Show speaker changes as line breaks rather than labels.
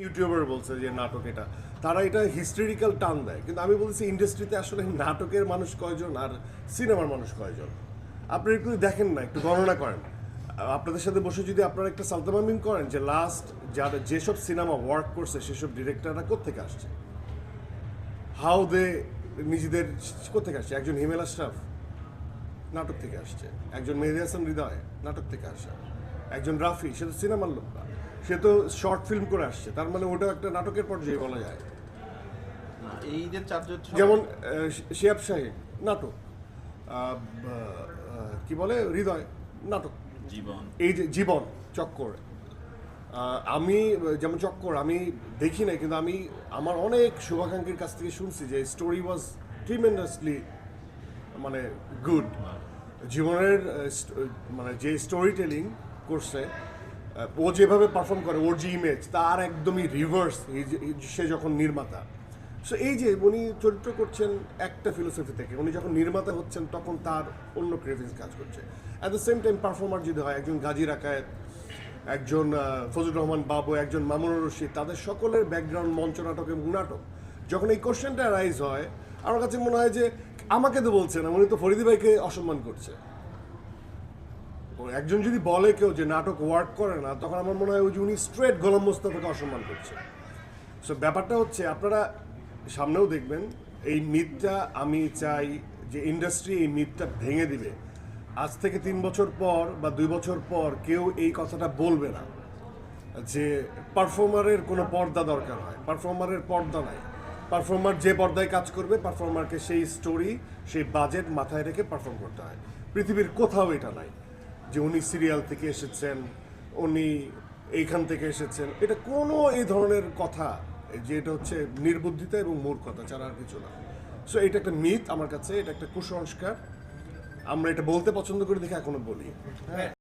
YouTuber বলছে যে নাটক এটা। তারা এটা হিস্টোরিক্যাল টান দেয়। কিন্তু আমি বলছি ইন্ডাস্ট্রিতে আসলে নাটকের মানুষ কয়জন আর সিনেমার মানুষ কয়জন? আপনি একটু দেখেন না, একটু গণনা করেন। আপনাদের সাথে বসে যদি আপনারা একটা সালতামামিন করেন যে লাস্ট যারা যেসব সিনেমা ওয়ার্ক করছে, সেসব ডিরেক্টররা কোথেকে আসছে? হাউ দে নিজেদের কোথেকে আসছে? একজন হিমেল আশরাফ নাটক থেকে আসছে। একজন মেহেদি হাসান হৃদয় নাটক থেকে আসে একজন রাফি, সে তো সিনেমার লোক না। সে তো শর্ট ফিল্ম করে আসছে। তার মানে ওটাও একটা নাটকের পর্যায়ে বলা যায়।
এই যে চারজন
যেমন শিয়াব শাহিন নাটক। কি বলে? হৃদয় নাটক।
জীবন।
এই যে জীবন চক্কর। আমি যেমন চক্কর আমি দেখি নাই কিন্তু আমি আমার অনেক শুভাকাঙ্ক্ষীর কাছ থেকে শুনছি যে স্টোরি ওয়াজ ট্রিমেন্ডাসলি মানে গুড জীবনের মানে যে স্টোরি টেলিং করছে ও যেভাবে পারফর্ম করে ওর যে ইমেজ তার একদমই রিভার্স সে যখন নির্মাতা। সো এই যে উনি চরিত্র করছেন একটা ফিলোসফি থেকে উনি যখন নির্মাতা হচ্ছেন তখন তার অন্য ক্রেভিংস কাজ করছে। At the same time performer যদি হয় একজন গাজী রাকায়েত একজন আহ, ফজলুর রহমান বাবু একজন মামুনুর রশিদ তাদের সকলের ব্যাকগ্রাউন্ড মঞ্চ নাটক এবং নাটক। যখন এই কোশ্চেনটা রাইজ হয় আমার কাছে মনে হয় যে আমাকে তো বলছে না উনি তো ফরিদি ভাইকে অসম্মান করছে। একজন যদি বলে কেউ যে নাটক ওয়ার্ক করে না, তখন আমার মনে হয় ওই যে উনি স্ট্রেট গোলাম মোস্তাফাকে অসম্মান করছে। সো ব্যাপারটা হচ্ছে, আপনারা সামনেও দেখবেন, এই মিথটা আমি চাই যে ইন্ডাস্ট্রি এই মিথটা ভেঙে দিবে। আজ থেকে তিন বছর পর বা দুই বছর পর কেউ এই কথাটা বলবে না, যে পারফর্মারের কোনো পর্দা দরকার হয়। পারফর্মারের পর্দা নাই। পারফর্মার যে পর্দায় কাজ করবে পারফর্মারকে সেই স্টোরি সেই বাজেট মাথায় রেখে পারফর্ম করতে হয়। পৃথিবীর কোথাও এটা নাই। যে উনি সিরিয়াল থেকে এসেছেন, উনি এইখান থেকে এসেছেন, এটা কোনো এই ধরনের কথা, যে এটা হচ্ছে নির্বুদ্ধিতা এবং মূর্খতা ছাড়া আর কিছু না। সো এটা একটা মিথ আমার কাছে, এটা একটা কুসংস্কার। আমরা এটা বলতে পছন্দ করি দেখে এখনও বলি। হ্যাঁ।